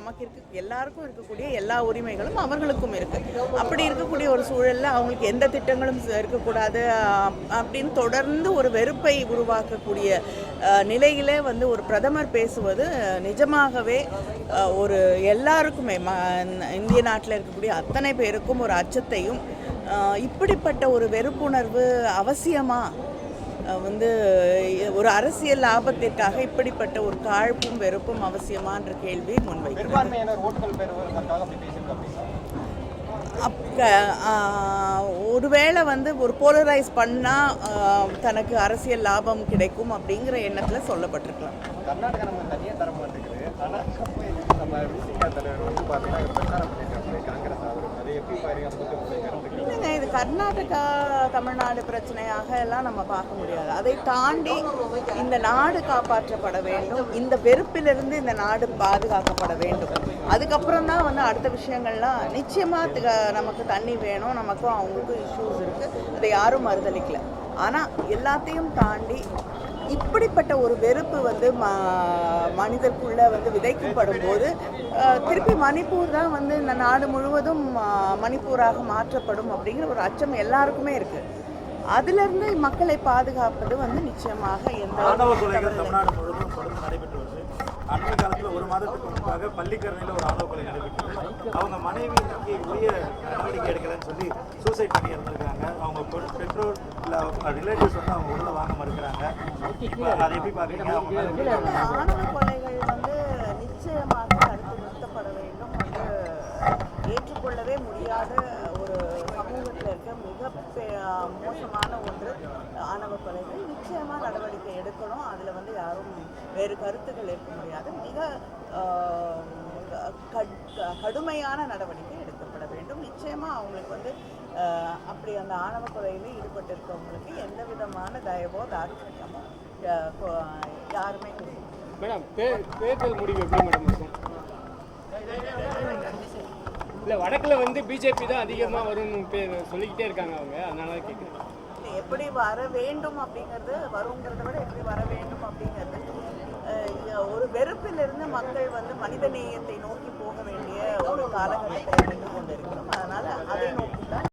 நமக்கு இருக்க எல்லாருக்கும் இருக்கக்கூடிய எல்லா உரிமைகளும் அவர்களுக்கும் இருக்குது அப்படி இருக்கக்கூடிய ஒரு சூழலில் அவங்களுக்கு எந்த திட்டங்களும் இருக்கக்கூடாது அப்படின்னு தொடர்ந்து ஒரு வெறுப்பை உருவாக்கக்கூடிய நிலையிலே வந்து ஒரு பிரதமர் பேசுவது நிஜமாகவே ஒரு எல்லாருக்குமே ம இந்திய நாட்டில் இருக்கக்கூடிய அத்தனை பேருக்கும் ஒரு அச்சத்தையும் இப்படிப்பட்ட ஒரு வெறுப்புணர்வு அவசியமா? வந்து ஒரு அரசியல் லாபத்திற்காக இப்படிப்பட்ட ஒரு காழ்ப்பும் வெறுப்பும் அவசியமான்ற கேள்வி முன்வைக்கிறது. ஒருவேளை வந்து ஒரு போலரைஸ் பண்ணால் தனக்கு அரசியல் லாபம் கிடைக்கும் அப்படிங்கிற எண்ணத்தில் சொல்லப்பட்டிருக்கலாம். கர்நாடகா நம்ம தனியாக தர மாட்டேங்குது இல்லைங்க இது கர்நாடகா தமிழ்நாடு பிரச்சனையாக எல்லாம் நம்ம பார்க்க முடியாது. அதை தாண்டி இந்த நாடு காப்பாற்றப்பட வேண்டும். இந்த வெறுப்பிலிருந்து இந்த நாடு பாதுகாக்கப்பட வேண்டும். அதுக்கப்புறம் தான் வந்து அடுத்த விஷயங்கள்லாம் நிச்சயமாக நமக்கு தண்ணி வேணும். நமக்கும் அவங்களுக்கும் இஷ்யூஸ் இருக்குது அதை யாரும் மறுதளிக்கலை. ஆனால் எல்லாத்தையும் தாண்டி இப்படிப்பட்ட ஒரு வெறுப்பு வந்து ம மனிதருக்குள்ள வந்து விதைக்கப்படும் போது திருப்பி மணிப்பூர் தான் வந்து இந்த நாடு முழுவதும் மணிப்பூராக மாற்றப்படும் அப்படிங்கிற ஒரு அச்சம் எல்லாருக்குமே இருக்கு. அதிலிருந்து மக்களை பாதுகாப்பது வந்து நிச்சயமாக எந்த அண்மை காலத்தில் ஒரு மாதத்துக்கு முன்பாக பள்ளிக்கரணையில் ஒரு ஆணவ கொலை நடைபெற்றது அவங்க மனைவி இன்னைக்கு உரிய நடவடிக்கை எடுக்கலன்னு சொல்லி சூசைட் பண்ணி இறந்துருக்காங்க அவங்க பெற்றோர் இல்லை ரிலேட்டிவ்ஸ் வந்து அவங்க உள்ள வாங்க மறுக்கிறாங்க. இப்போ அதை எப்படி பார்க்குறீங்க ஆணவ கொலைகள் வந்து நிச்சயமாக தடுத்து நிறுத்தப்பட வேண்டும் வந்து ஏற்றுக்கொள்ளவே முடியாத ஒரு சமூகத்தில் இருக்க மிக மோசமான ஒன்று ஆணவ கொலைகள். நிச்சயமாக நடவடிக்கை எடுக்கணும். அதில் வந்து யாரும் வேறு கருத்துக்கள் இருக்க முடியாது. மிக கடுமையான நடவடிக்கை எடுக்கப்பட வேண்டும். நிச்சயமாக அவங்களுக்கு வந்து அப்படி அந்த ஆணவ கொலையில் ஈடுபட்டிருக்கவங்களுக்கு எந்த விதமான தயவோ தாட்சணியமோ யாருமே. மேடம் தேர்தல் முடிவு எப்படி மேடம் இருக்கும் இல்லை வடக்கில் வந்து பிஜேபி தான் அதிகமாக வரும்னு பே- சொல்லிக்கிட்டே இருக்காங்க அவங்க. அதனால தான் கேட்குறேன் எப்படி வர வேண்டும் அப்படிங்கிறது வருங்கிறத விட எப்படி வர வேண்டும் மக்கள் வந்து மனித நேயத்தை நோக்கி போக வேண்டிய ஒரு காலகட்டத்தை இருந்து கொண்டிருக்கிறோம். அதனால அதை நோக்கி தான்